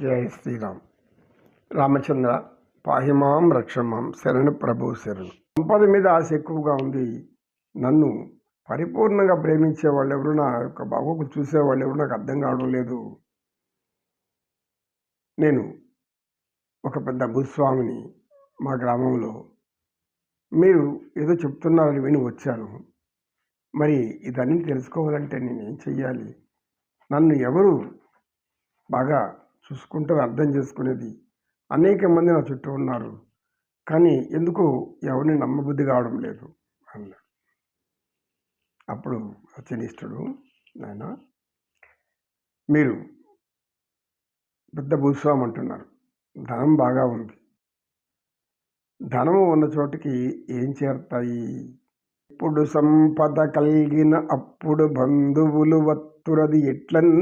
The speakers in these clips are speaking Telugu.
జయ శ్రీరామ్. రామచంద్ర పాహిమాం రక్షమాం శరణు ప్రభు శరణు. సంపద మీద ఆశ ఎక్కువగా ఉంది. నన్ను పరిపూర్ణంగా ప్రేమించే వాళ్ళు ఎవరు నా యొక్క బాబుకు చూసే వాళ్ళు ఎవరు నాకు అర్థం కావడం లేదు. నేను ఒక పెద్ద భూస్వామిని మా గ్రామంలో. మీరు ఏదో చెప్తున్నారని విని వచ్చాను. మరి ఇదన్నీ తెలుసుకోవాలంటే నేను ఏం చెయ్యాలి? నన్ను ఎవరు బాగా చూసుకుంటే అర్థం చేసుకునేది అనేక మంది నా చుట్టూ ఉన్నారు. కానీ ఎందుకు ఎవరిని నమ్మబుద్ధి కావడం లేదు అన్నాడు. అప్పుడు రచనిష్ఠుడు నాయన మీరు పెద్ద భూస్వామి అంటున్నారు. ధనం బాగా ఉంది. ధనము ఉన్న చోటికి ఏం చేరుతాయి? ఇప్పుడు సంపద కలిగిన అప్పుడు బంధువులు వత్తురది ఎట్లన్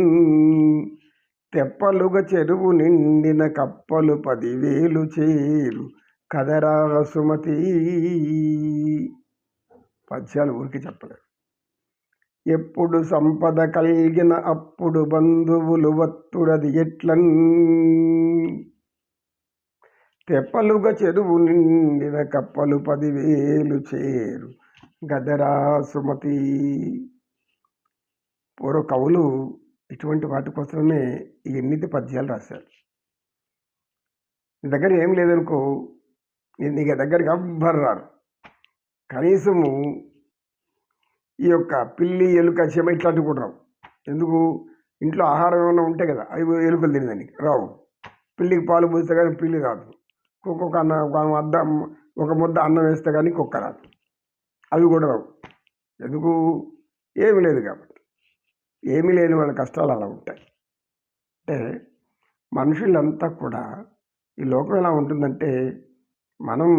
తెప్పలుగా చెరువు నిండిన కప్పలు పదివేలు చేరు కదరా సుమతి. పద్యాలు ఊరికి చెప్పలేదు. ఎప్పుడు సంపద కలిగిన అప్పుడు బంధువులు వత్తురది ఎట్లన్? తెప్పలుగా చెరువు నిండిన కప్పలు పదివేలు చేరు గదరా సుమతి. పూర్వ కవులు ఇటువంటి వాటి కోసమే ఈ ఎన్నిటి పద్యాలు రాశారు. నీ దగ్గర ఏం లేదనుకో నీ నీ దగ్గరికి ఎవ్వరు రారు. కనీసము ఈ యొక్క పిల్లి ఎలుక చెమ ఇట్లాంటివి కూడా రావు. ఎందుకు? ఇంట్లో ఆహారం ఏమైనా ఉంటే కదా అవి ఎలుకలు తినేదానికి రావు. పిల్లికి పాలు పోస్తే కానీ పిల్లి రాదు. ఒక్కొక్క అన్న ఒక అద్ద ఒక ముద్ద అన్నం వేస్తే కానీ కుక్క రాదు. అవి కూడా రావు. ఎందుకు? ఏమి లేదు కాబట్టి. ఏమీ లేని వాళ్ళ కష్టాలు అలా ఉంటాయి. అంటే మనుషులంతా కూడా ఈ లోకం ఎలా ఉంటుందంటే మనం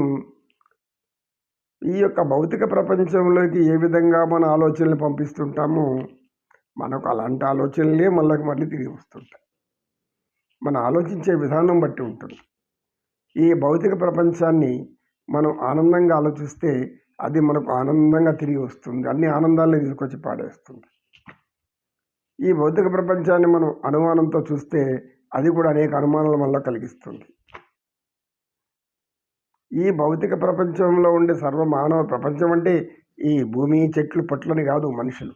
ఈ యొక్క భౌతిక ప్రపంచంలోకి ఏ విధంగా మన ఆలోచనలు పంపిస్తుంటామో మనకు అలాంటి ఆలోచనలే మళ్ళీ మళ్ళీ తిరిగి వస్తుంటాయి. మనం ఆలోచించే విధానం బట్టి ఉంటుంది. ఈ భౌతిక ప్రపంచాన్ని మనం ఆనందంగా ఆలోచిస్తే అది మనకు ఆనందంగా తిరిగి వస్తుంది. అన్ని ఆనందాలను తీసుకొచ్చి పాడేస్తుంది. ఈ భౌతిక ప్రపంచాన్ని మనం అనుమానంతో చూస్తే అది కూడా అనేక అనుమానాల వల్ల కలిగిస్తుంది. ఈ భౌతిక ప్రపంచంలో ఉండే సర్వ మానవ ప్రపంచం అంటే ఈ భూమి చెట్లు పొట్లని కాదు మనుషులు.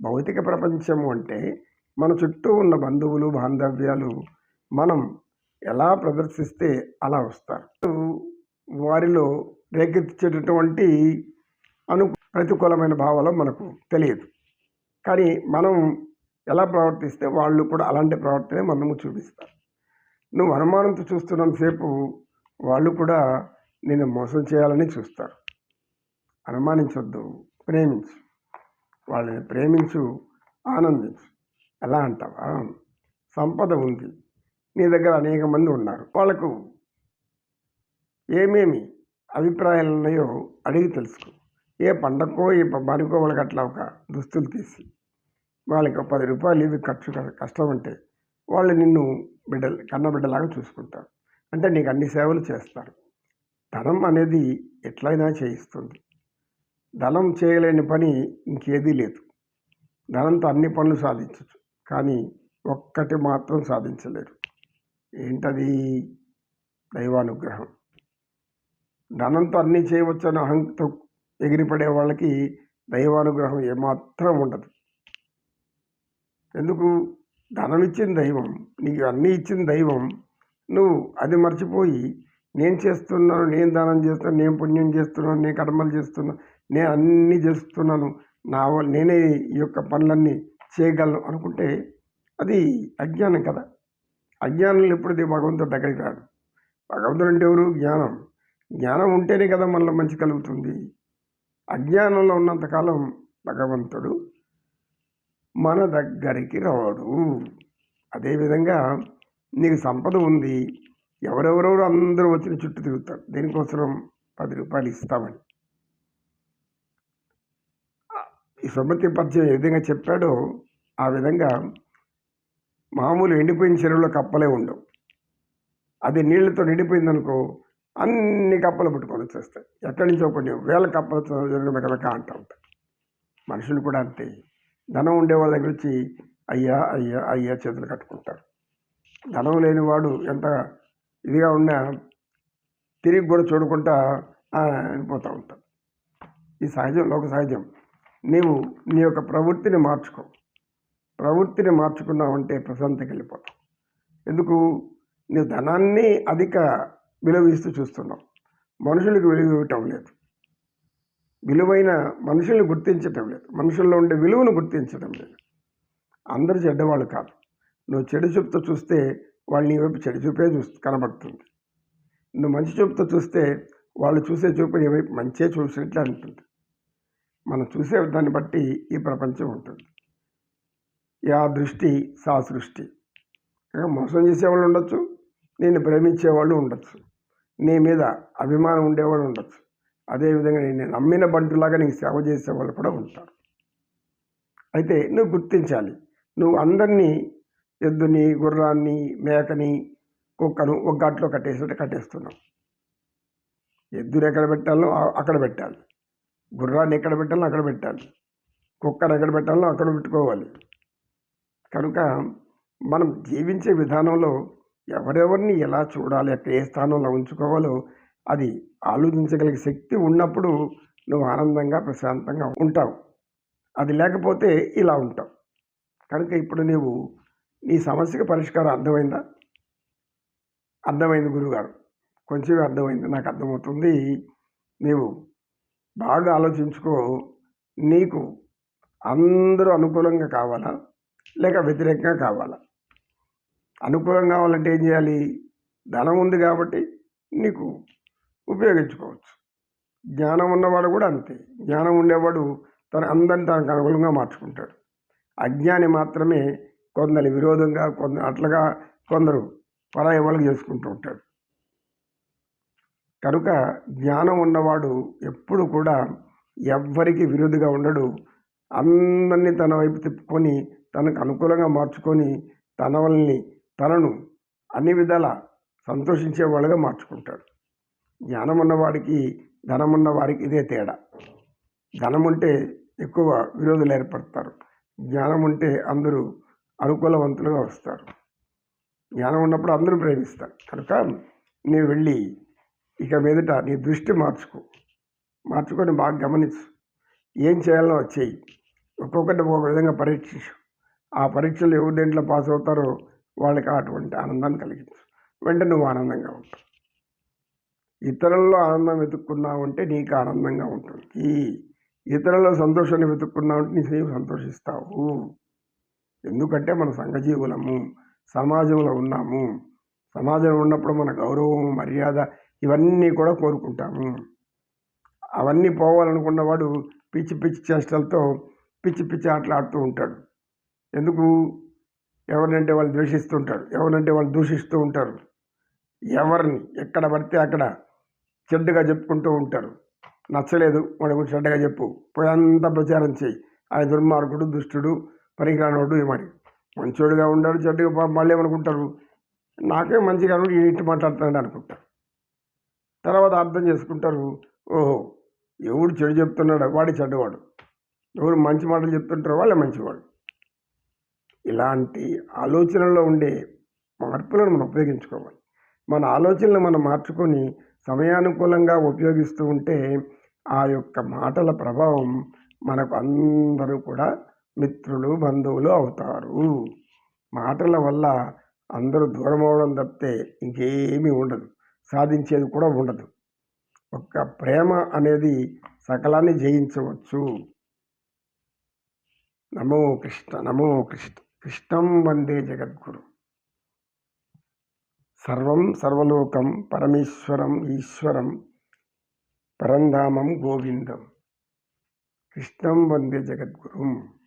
భౌతిక ప్రపంచము అంటే మన చుట్టూ ఉన్న బంధువులు బాంధవ్యాలు మనం ఎలా ప్రదర్శిస్తే అలా వస్తారు. వారిలో రేకెత్తించేటటువంటి అను ప్రతికూలమైన భావాలు మనకు తెలియదు. కానీ మనం ఎలా ప్రవర్తిస్తే వాళ్ళు కూడా అలాంటి ప్రవర్తనే మనము చూపిస్తారు. నువ్వు అనుమానంతో చూస్తున్నంతసేపు వాళ్ళు కూడా నేను మోసం చేయాలని చూస్తారు. అనుమానించొద్దు ప్రేమించు. వాళ్ళని ప్రేమించు ఆనందించు. ఎలా అంటావా? సంపద ఉంది. నీ దగ్గర అనేక మంది ఉన్నారు. వాళ్ళకు ఏమేమి అభిప్రాయాలు ఉన్నాయో అడిగి తెలుసుకో. ఏ పండగకో ఏ పబ్బానికో వాళ్ళకి అట్లా ఒక దుస్తులు తీసి వాళ్ళకి ఒక పది రూపాయలు ఇవి ఖర్చు కష్టం అంటే వాళ్ళు నిన్ను బిడ్డ కన్న బిడ్డలాగా చూసుకుంటారు. అంటే నీకు అన్ని సేవలు చేస్తారు. ధనం అనేది ఎట్లయినా చేయిస్తుంది. ధనం చేయలేని పని ఇంకేదీ లేదు. ధనంతో అన్ని పనులు సాధించవచ్చు కానీ ఒక్కటి మాత్రం సాధించలేరు. ఏంటది? దైవానుగ్రహం. ధనంతో అన్నీ అని అహంతో ఎగిరిపడే వాళ్ళకి దైవానుగ్రహం ఏమాత్రం ఉండదు. ఎందుకు? ధనం ఇచ్చిన దైవం నీకు అన్నీ ఇచ్చిన దైవం నువ్వు అది మర్చిపోయి నేను చేస్తున్నాను నేను దానం చేస్తున్నాను నేను పుణ్యం చేస్తున్నాను నేను కర్మలు చేస్తున్నాను నేను అన్నీ చేస్తున్నాను నా నేనే ఈ యొక్క పనులన్నీ చేయగలను అనుకుంటే అది అజ్ఞానం కదా. అజ్ఞానంలో ఎప్పుడైతే భగవంతుడు దగ్గరికి రాడు భగవంతుడు అంటే ఎవరు? జ్ఞానం. జ్ఞానం ఉంటేనే కదా మనలో మంచి కలుగుతుంది. అజ్ఞానంలో ఉన్నంతకాలం భగవంతుడు మన దగ్గరికి రాడు. అదేవిధంగా నీకు సంపద ఉంది ఎవరెవరెవరు అందరూ వచ్చిన చుట్టూ తిరుగుతారు. దేనికోసం పది రూపాయలు ఇస్తామని. ఈ సుమతి పద్యం ఏ విధంగా చెప్పాడో ఆ విధంగా మామూలు ఎండిపోయిన చెరువులో కప్పలే ఉండవు. అది నీళ్ళతో నిండిపోయిందనుకో అన్ని కప్పలు పుట్టుకొని వచ్చేస్తాయి. ఎక్కడి నుంచో కొన్ని వేల కప్పలు వెనక అంటూ ఉంటాయి. మనుషులు కూడా అంతే. ధనం ఉండే వాళ్ళ దగ్గర వచ్చి అయ్యా అయ్యా అయ్యా చేతులు కట్టుకుంటారు. ధనం లేనివాడు ఎంత ఇదిగా ఉన్నా తిరిగి కూడా చూడకుండా "ఆ" అనిపోతూ ఉంటాడు. ఈ సహజం లోక సహజం. నీవు నీ యొక్క ప్రవృత్తిని మార్చుకో. ప్రవృత్తిని మార్చుకున్నావంటే ప్రశాంతకి వెళ్ళిపోతావు. ఎందుకు? నీ ధనాన్ని అధిక విలువ ఇస్తూ మనుషులకు విలువ ఇవ్వటం లేదు. విలువైన మనుషుల్ని గుర్తించటం లేదు. మనుషుల్లో ఉండే విలువను గుర్తించడం లేదు. అందరు చెడ్డవాళ్ళు కాదు. నువ్వు చెడు చూపుతో చూస్తే వాళ్ళు నీ వైపు చెడు చూపే చూస్తూ కనబడుతుంది. నువ్వు మంచి చూపుతో చూస్తే వాళ్ళు చూసే చూపు నీ వైపు మంచిగా చూసినట్లు అంటుంది మనం చూసే దాన్ని బట్టి ఈ ప్రపంచం ఉంటుంది. యా దృష్టి సా సృష్టి. మోసం చేసేవాళ్ళు ఉండొచ్చు. నేను ప్రేమించేవాళ్ళు ఉండొచ్చు. నీ మీద అభిమానం ఉండేవాళ్ళు ఉండొచ్చు. అదేవిధంగా నేను నమ్మిన బంటులాగా నీకు సేవ చేసేవాళ్ళు కూడా ఉంటారు. అయితే నువ్వు గుర్తించాలి. నువ్వు అందరినీ ఎద్దుని గుర్రాన్ని మేకని కుక్కను ఒక ఘాట్లో కట్టేసినట్టు కట్టేస్తున్నావు. ఎద్దుని ఎక్కడ పెట్టాలో అక్కడ పెట్టాలి. గుర్రాన్ని ఎక్కడ పెట్టాలో అక్కడ పెట్టాలి. కుక్కను ఎక్కడ పెట్టాలో అక్కడ పెట్టుకోవాలి. కనుక మనం జీవించే విధానంలో ఎవరెవరిని ఎలా చూడాలి అక్కడ ఏ స్థానంలో ఉంచుకోవాలో అది ఆలోచించగలిగే శక్తి ఉన్నప్పుడు నువ్వు ఆనందంగా ప్రశాంతంగా ఉంటావు. అది లేకపోతే ఇలా ఉంటావు. కనుక ఇప్పుడు నీవు నీ సమస్యకు పరిష్కారం అర్థమైందా? అర్థమైంది గురుగారు. కొంచెం అర్థమైంది నాకు అర్థమవుతుంది. నీవు బాగా ఆలోచించుకో నీకు అందరూ అనుకూలంగా కావాలా? లేక వ్యతిరేకంగా కావాలా? అనుకూలంగా కావాలంటే ఏం చేయాలి? ధనం ఉంది కాబట్టి నీకు ఉపయోగించుకోవచ్చు. జ్ఞానం ఉన్నవాడు కూడా అంతే. జ్ఞానం ఉండేవాడు తన అందరిని తనకు అనుకూలంగా మార్చుకుంటాడు. అజ్ఞాని మాత్రమే కొందరి విరోధంగా కొందరు అట్లగా కొందరు పరాయి వాళ్ళకి చేసుకుంటూ ఉంటాడు. కనుక జ్ఞానం ఉన్నవాడు ఎప్పుడు కూడా ఎవ్వరికి విరోధిగా ఉండడు. అందరినీ తన వైపు తిప్పుకొని తనకు అనుకూలంగా మార్చుకొని తన వల్ని తనను అన్ని విధాల సంతోషించే వాళ్ళుగా మార్చుకుంటాడు. జ్ఞానం ఉన్నవాడికి ధనం ఉన్న వారికి ఇదే తేడా. ధనం ఉంటే ఎక్కువ విరోధులు ఏర్పడతారు. జ్ఞానం ఉంటే అందరూ అనుకూలవంతులుగా వస్తారు. జ్ఞానం ఉన్నప్పుడు అందరూ ప్రేమిస్తారు. కనుక నీ వెళ్ళి ఇక మీదట నీ దృష్టి మార్చుకో. మార్చుకొని బాగా గమనించు. ఏం చేయాలో చేయి ఒక్కొక్కటి ఒక విధంగా పరీక్షించు. ఆ పరీక్షలు ఎవరు దేంట్లో పాస్ అవుతారో వాళ్ళకి అటువంటి ఆనందాన్ని కలిగించు వెంటనే నువ్వు ఆనందంగా ఉంటావు ఇతరుల్లో ఆనందం వెతుక్కున్నావు అంటే నీకు ఆనందంగా ఉంటుంది. ఇతరుల సంతోషాన్ని వెతుక్కున్నావు అంటే నీవు సంతోషిస్తావు. ఎందుకంటే మన సంఘజీవులము సమాజంలో ఉన్నాము. సమాజంలో ఉన్నప్పుడు మన గౌరవం మర్యాద ఇవన్నీ కూడా కోరుకుంటాము. అవన్నీ పోవాలనుకున్నవాడు పిచ్చి పిచ్చి చేష్టలతో పిచ్చి పిచ్చి ఆటలు ఆడుతూ ఉంటాడు. ఎందుకు? ఎవరినంటే వాళ్ళు ద్వేషిస్తుంటారు ఎవరినంటే వాళ్ళు దూషిస్తూ ఉంటారు. ఎవరిని ఎక్కడ పడితే అక్కడ చెడ్డగా చెప్పుకుంటూ ఉంటారు. నచ్చలేదు వాడి గురించి చెడ్డగా చెప్పు. పోయంతా ప్రచారం చేయి. ఆయన దుర్మార్గుడు దుష్టుడు పనికిరానోడు మరి. మంచోడుగా ఉన్నాడు చెడ్డగా మళ్ళీ ఏమనుకుంటారు? నాకే మంచిగా ఉన్నాడు, ఇటు మాట్లాడుతున్నాడు అనుకుంటారు. తర్వాత అర్థం చేసుకుంటారు ఓహో ఎవడు చెడు చెప్తున్నాడు వాడి చెడ్డవాడు. ఎవరు మంచి మాటలు చెప్తుంటారో వాళ్ళే మంచివాడు ఇలాంటి ఆలోచనలో ఉండే మార్పులను మనం ఉపయోగించుకోవాలి. మన ఆలోచనలు మనం మార్చుకొని సమయానుకూలంగా ఉపయోగిస్తూ ఉంటే ఆ యొక్క మాటల ప్రభావం మనకు అందరూ కూడా మిత్రులు బంధువులు అవుతారు. మాటల వల్ల అందరూ దూరం అవడం తప్పితే ఇంకేమీ ఉండదు. సాధించేది కూడా ఉండదు. ఒక్క ప్రేమ అనేది సకలాన్ని జయించవచ్చు. నమో కృష్ణ నమో కృష్ణ. కృష్ణం వందే జగద్గురు. సర్వం సర్వలోకం పరమేశ్వరం ఈశ్వరం పరంధామం గోవిందం. కృష్ణం వందే జగద్గురు.